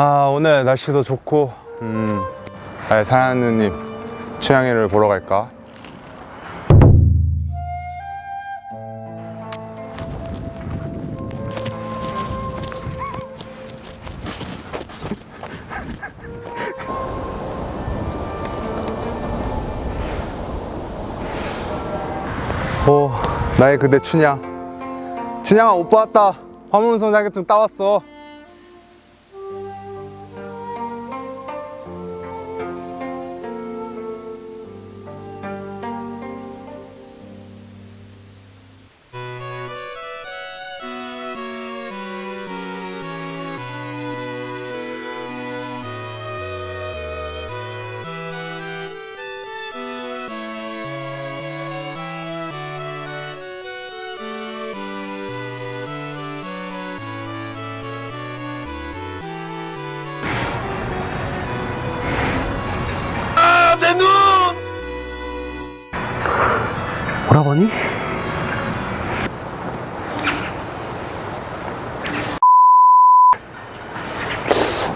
아 오늘 날씨도 좋고 음, 아, 사연우님 취향이를 보러 갈까? 오 나의 그대 춘향. 춘향아 오빠 왔다. 화문성 자격증 따왔어 오라버니?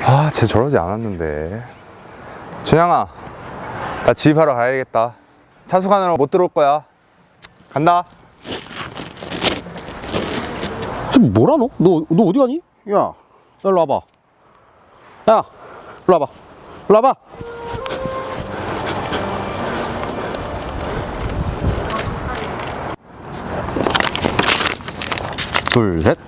아, 쟤 저러지 않았는데. 준영아, 나 집하러 가야겠다. 차수관으로 못 들어올 거야. 간다. 지금 뭐라 너? 너, 너 어디 가니? 야, 일로 와봐. 야, 일로 와봐. 일로 와봐. 둘, 셋.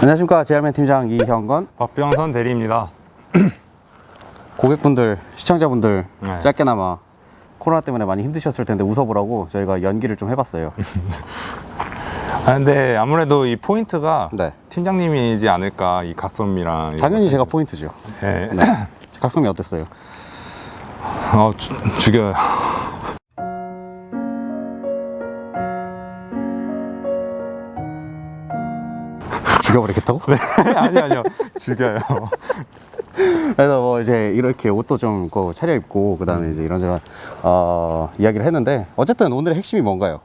안녕하십니까. 제알맨 팀장 이형건. 박병선 대리입니다. 고객분들, 시청자분들, 네. 짧게나마 코로나 때문에 많이 힘드셨을 텐데 웃어보라고 저희가 연기를 좀 해봤어요. 아, 근데 아무래도 이 포인트가 네. 팀장님이지 않을까, 이 각선미랑. 당연히 제가 포인트죠. 네. 네. 각성이 어땠어요? 어, 죽- 죽여요. 죽여버리겠다고? 아니, 아니요. 죽여요. 그래서 뭐 이제 이렇게 옷도 좀 입고 차려입고 그 다음에 이제 이런저런 어, 이야기를 했는데 어쨌든 오늘의 핵심이 뭔가요?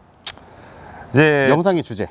이제 영상의 주제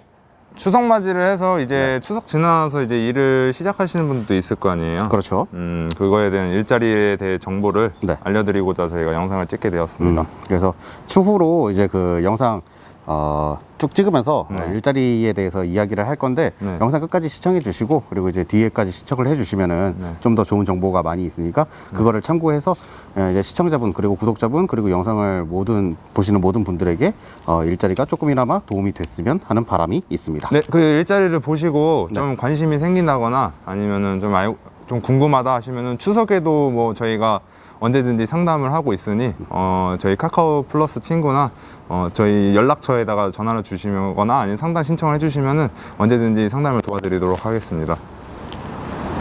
추석 맞이를 해서 이제 추석 지나서 이제 일을 시작하시는 분들도 있을 거 아니에요. 그렇죠 음, 그거에 대한 일자리에 대해 정보를 네. 알려드리고자 저희가 영상을 찍게 되었습니다. 음, 그래서 추후로 이제 그 영상 어, 쭉 찍으면서 네. 어, 일자리에 대해서 이야기를 할 건데 네. 영상 끝까지 시청해 주시고 그리고 이제 뒤에까지 시청을 해 주시면은 네. 좀더 좋은 정보가 많이 있으니까 그거를 참고해서 어, 이제 시청자분 그리고 구독자분 그리고 영상을 모든 보시는 모든 분들에게 어, 일자리가 조금이나마 도움이 됐으면 하는 바람이 있습니다. 네, 그 일자리를 보시고 네. 좀 관심이 생긴다거나 아니면은 좀 알, 좀 궁금하다 하시면은 추석에도 뭐 저희가 언제든지 상담을 하고 있으니 어, 저희 카카오 플러스 친구나 어, 저희 연락처에다가 전화를 주시거나 아니면 상담 신청을 해주시면은 언제든지 상담을 도와드리도록 하겠습니다.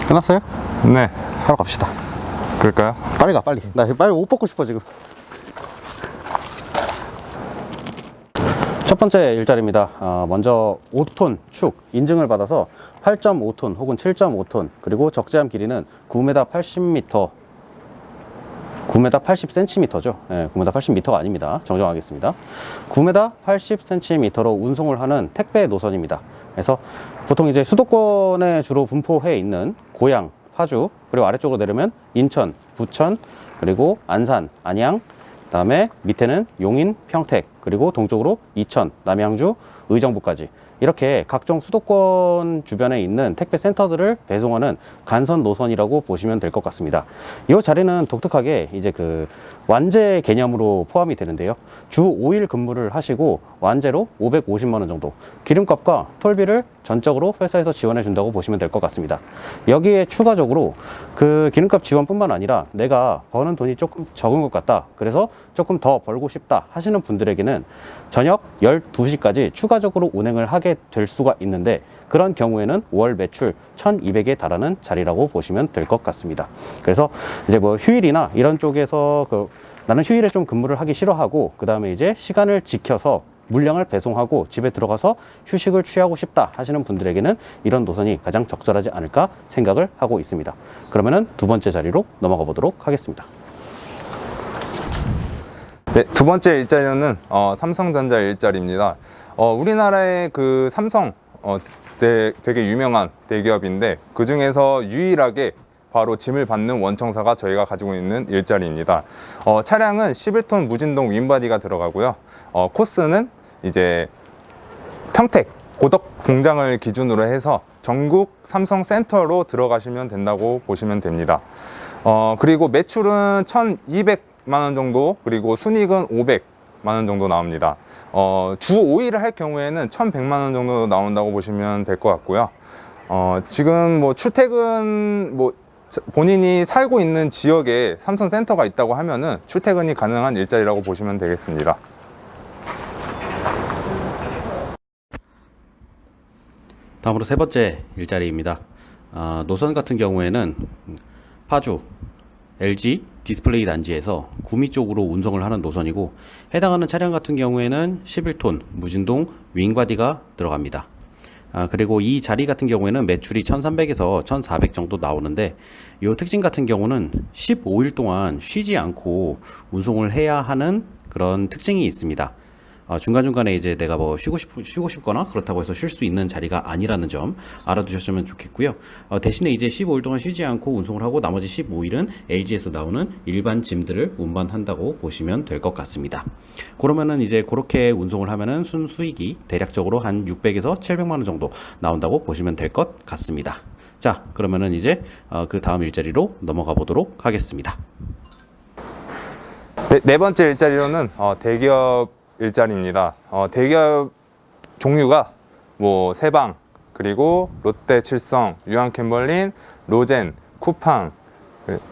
끝났어요? 네, 하러 갑시다. 그럴까요? 빨리 가 빨리. 나 빨리 옷 벗고 싶어 지금. 첫 번째 일자리입니다. 어, 먼저 5톤 축 인증을 받아서 8.5톤 혹은 7.5톤 그리고 적재함 길이는 9m 80m 9m 80cm죠. 네, 9m 80m가 아닙니다. 정정하겠습니다. 9m 80cm로 운송을 하는 택배 노선입니다. 그래서 보통 이제 수도권에 주로 분포해 있는 고양, 파주, 그리고 아래쪽으로 내려면 인천, 부천, 그리고 안산, 안양, 그다음에 밑에는 용인, 평택, 그리고 동쪽으로 이천, 남양주, 의정부까지 이렇게 각종 수도권 주변에 있는 택배 센터들을 배송하는 간선 노선이라고 보시면 될 것 같습니다. 이 자리는 독특하게 이제 그 완제 개념으로 포함이 되는데요. 주 5일 근무를 하시고 완제로 550만 원 정도 기름값과 톨비를 전적으로 회사에서 지원해 준다고 보시면 될 것 같습니다. 여기에 추가적으로 그 기름값 지원뿐만 아니라 내가 버는 돈이 조금 적은 것 같다. 그래서 조금 더 벌고 싶다 하시는 분들에게는 저녁 12시까지 추가적으로 운행을 하게 될 수가 있는데 그런 경우에는 월 매출 1200에 달하는 자리라고 보시면 될 것 같습니다. 그래서 이제 뭐 휴일이나 이런 쪽에서 그 나는 휴일에 좀 근무를 하기 싫어하고 그 다음에 이제 시간을 지켜서 물량을 배송하고 집에 들어가서 휴식을 취하고 싶다 하시는 분들에게는 이런 노선이 가장 적절하지 않을까 생각을 하고 있습니다. 그러면은 두 번째 자리로 넘어가 보도록 하겠습니다. 네, 두 번째 일자리는 어, 삼성전자 일자리입니다. 어, 우리나라의 그 삼성 어, 되, 되게 유명한 대기업인데 그 중에서 유일하게 바로 짐을 받는 원청사가 저희가 가지고 있는 일자리입니다. 어, 차량은 11톤 무진동 윈바디가 들어가고요. 어, 코스는 이제 평택 고덕 공장을 기준으로 해서 전국 삼성 센터로 들어가시면 된다고 보시면 됩니다. 어, 그리고 매출은 1,200만 원 정도, 그리고 순이익은 500 만 원 정도 나옵니다. 어, 주 5일을 할 경우에는 1,100만 원 정도 나온다고 보시면 될 것 같고요. 어, 지금 뭐 출퇴근 뭐 자- 본인이 살고 있는 지역에 삼성 센터가 있다고 하면은 출퇴근이 가능한 일자리라고 보시면 되겠습니다. 다음으로 세 번째 일자리입니다. 아, 노선 같은 경우에는 파주 LG 디스플레이 단지에서 구미 쪽으로 운송을 하는 노선이고 해당하는 차량 같은 경우에는 11톤 무진동 윙바디가 들어갑니다. 아, 그리고 이 자리 같은 경우에는 매출이 1300에서 1400 정도 나오는데 이 특징 같은 경우는 15일 동안 쉬지 않고 운송을 해야 하는 그런 특징이 있습니다. 어, 중간중간에 이제 내가 뭐 쉬고 싶, 쉬고 싶거나 그렇다고 해서 쉴 수 있는 자리가 아니라는 점 알아두셨으면 좋겠고요. 어, 대신에 이제 15일 동안 쉬지 않고 운송을 하고 나머지 15일은 LG에서 나오는 일반 짐들을 운반한다고 보시면 될 것 같습니다. 그러면은 이제 그렇게 운송을 하면은 순 수익이 대략적으로 한 600에서 700만 원 정도 나온다고 보시면 될 것 같습니다. 자, 그러면은 이제 어, 그 다음 일자리로 넘어가 보도록 하겠습니다. 네, 네 번째 일자리로는 어, 대기업 일자리입니다. 어, 대기업 종류가 뭐 세방 그리고 롯데 칠성, 유한 캠벌린, 로젠, 쿠팡,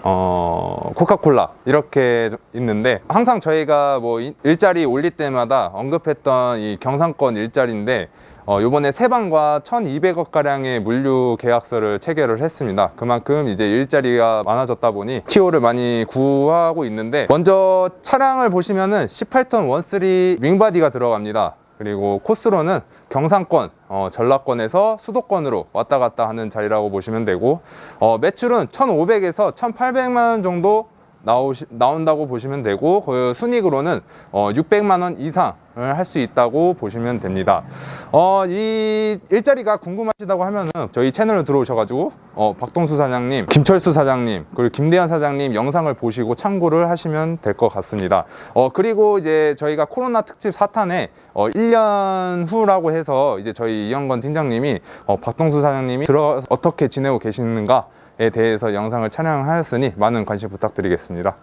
어, 코카콜라 이렇게 있는데 항상 저희가 뭐 이- 일자리 올릴 때마다 언급했던 이 경상권 일자리인데 어, 요번에 세방과 1,200억 가량의 물류 계약서를 체결을 했습니다. 그만큼 이제 일자리가 많아졌다 보니 TO를 많이 구하고 있는데 먼저 차량을 보시면은 18톤 원쓰리 윙바디가 들어갑니다. 그리고 코스로는 경상권, 어, 전라권에서 수도권으로 왔다 갔다 하는 자리라고 보시면 되고 어, 매출은 1,500에서 1,800만 원 정도 나오시, 나온다고 보시면 되고 그 순익으로는 어, 600만 원 이상을 할 수 있다고 보시면 됩니다. 어, 이 일자리가 궁금하시다고 하면은 저희 채널로 들어오셔가지고 어, 박동수 사장님, 김철수 사장님, 그리고 김대현 사장님 영상을 보시고 참고를 하시면 될 것 같습니다. 어, 그리고 이제 저희가 코로나 특집 4탄에 어, 1년 후라고 해서 이제 저희 이영건 팀장님이 어, 박동수 사장님이 들어 어떻게 지내고 계시는가 에 대해서 영상을 촬영하였으니 많은 관심 부탁드리겠습니다.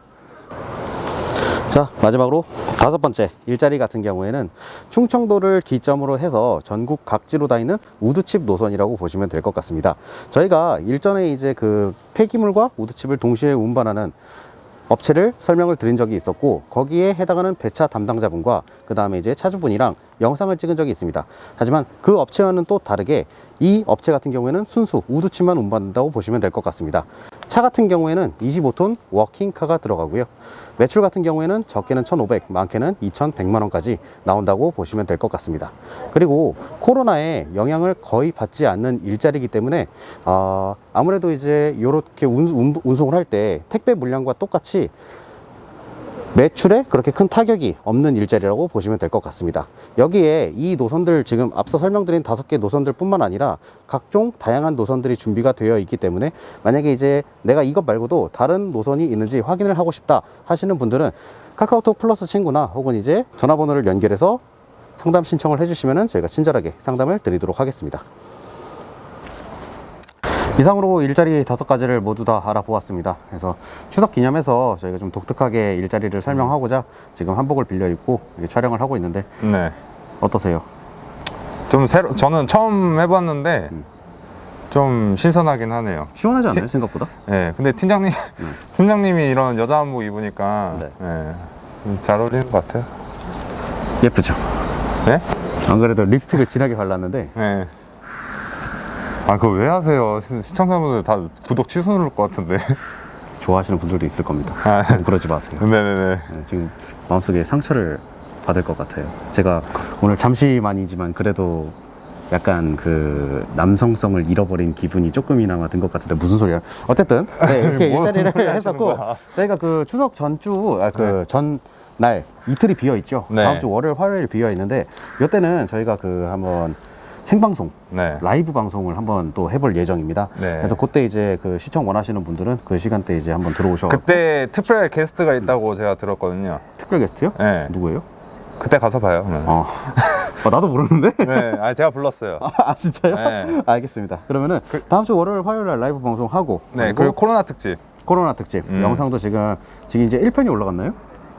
자 마지막으로 다섯 번째 일자리 같은 경우에는 충청도를 기점으로 해서 전국 각지로 다니는 우드칩 노선이라고 보시면 될 것 같습니다. 저희가 일전에 이제 그 폐기물과 우드칩을 동시에 운반하는 업체를 설명을 드린 적이 있었고 거기에 해당하는 배차 담당자분과 그 다음에 이제 차주분이랑 영상을 찍은 적이 있습니다. 하지만 그 업체와는 또 다르게 이 업체 같은 경우에는 순수 우드칩만 운반한다고 보시면 될 것 같습니다. 차 같은 경우에는 25톤 워킹카가 들어가고요. 매출 같은 경우에는 적게는 1,500, 많게는 2,100만 원까지 나온다고 보시면 될 것 같습니다. 그리고 코로나에 영향을 거의 받지 않는 일자리이기 때문에 아, 아무래도 이제 이렇게 운송을 할 때 택배 물량과 똑같이 매출에 그렇게 큰 타격이 없는 일자리라고 보시면 될 것 같습니다. 여기에 이 노선들 지금 앞서 설명드린 다섯 개 노선들 뿐만 아니라 각종 다양한 노선들이 준비가 되어 있기 때문에 만약에 이제 내가 이것 말고도 다른 노선이 있는지 확인을 하고 싶다 하시는 분들은 카카오톡 플러스 친구나 혹은 이제 전화번호를 연결해서 상담 신청을 해주시면 저희가 친절하게 상담을 드리도록 하겠습니다. 이상으로 일자리 다섯 가지를 모두 다 알아보았습니다. 그래서 추석 기념해서 저희가 좀 독특하게 일자리를 설명하고자 지금 한복을 빌려 입고 촬영을 하고 있는데 네. 어떠세요? 좀 새로 저는 처음 해봤는데 좀 신선하긴 하네요. 시원하지 않나요 생각보다? 네. 근데 팀장님 팀장님이 이런 여자 한복 입으니까 네. 네. 좀잘 어울리는 것 같아요. 예쁘죠. 네? 안 그래도 립스틱을 진하게 발랐는데 네. 아 그거 왜 하세요? 시- 시청자분들 다 구독 취소 누를 것 같은데. 좋아하시는 분들도 있을 겁니다. 아. 너무 그러지 마세요. 네네네. 네, 지금 마음속에 상처를 받을 것 같아요. 제가 오늘 잠시만이지만 그래도 약간 그 남성성을 잃어버린 기분이 조금이나마 든 것 같은데 무슨 소리야? 어쨌든 네, 이렇게 뭔 일자리를 하시는 했었고 거야? 저희가 그 추석 전주 아, 그 전날 이틀이 비어 있죠. 네. 다음 주 월요일 화요일 비어 있는데 이때는 저희가 그 한번 생방송 네. 라이브 방송을 한번 또 해볼 예정입니다. 네. 그래서 그때 이제 그 시청 원하시는 분들은 그 시간대 이제 한번 들어오셔. 그때 특별 게스트가 있다고 제가 들었거든요. 특별 게스트요? 네. 누구예요? 그때 가서 봐요. 그러면. 어. 어, 나도 모르는데. 네, 아 제가 불렀어요. 아 진짜요? 네. 알겠습니다. 그러면은 다음 주 월요일 화요일 날 라이브 방송 하고 네, 그리고 코로나 특집. 코로나 특집 음. 영상도 지금 지금 이제 1편이 올라갔나요?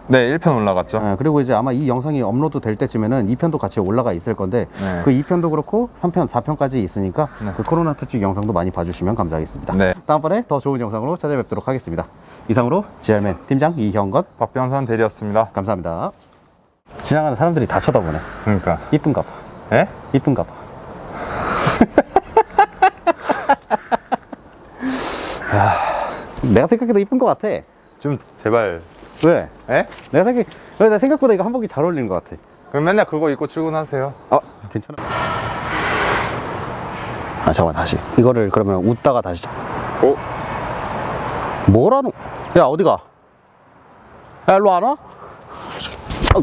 네, 1편 올라갔죠. 네, 그리고 이제 아마 이 영상이 업로드 될 때쯤에는 2편도 같이 올라가 있을 건데 네. 그 2편도 그렇고 3편, 4편까지 있으니까 네. 그 코로나 특집 영상도 많이 봐주시면 감사하겠습니다. 네. 다음번에 더 좋은 영상으로 찾아뵙도록 하겠습니다. 이상으로 GR맨 팀장 이형것 박병선 대리였습니다. 감사합니다. 지나가는 사람들이 다 쳐다보네. 그러니까. 이쁜가 봐. 예? 이쁜가 봐. 야, 내가 생각해도 이쁜 것 같아. 좀 제발. 왜? 예? 내가 생각, 왜 내가 생각보다 이거 한복이 잘 어울리는 것 같아. 그럼 맨날 그거 입고 출근하세요. 아, 괜찮아. 아, 잠깐 다시. 이거를 그러면 웃다가 다시. 잡- 어? 뭐라노? 야, 어디가? 야, 일로 안 와? 어,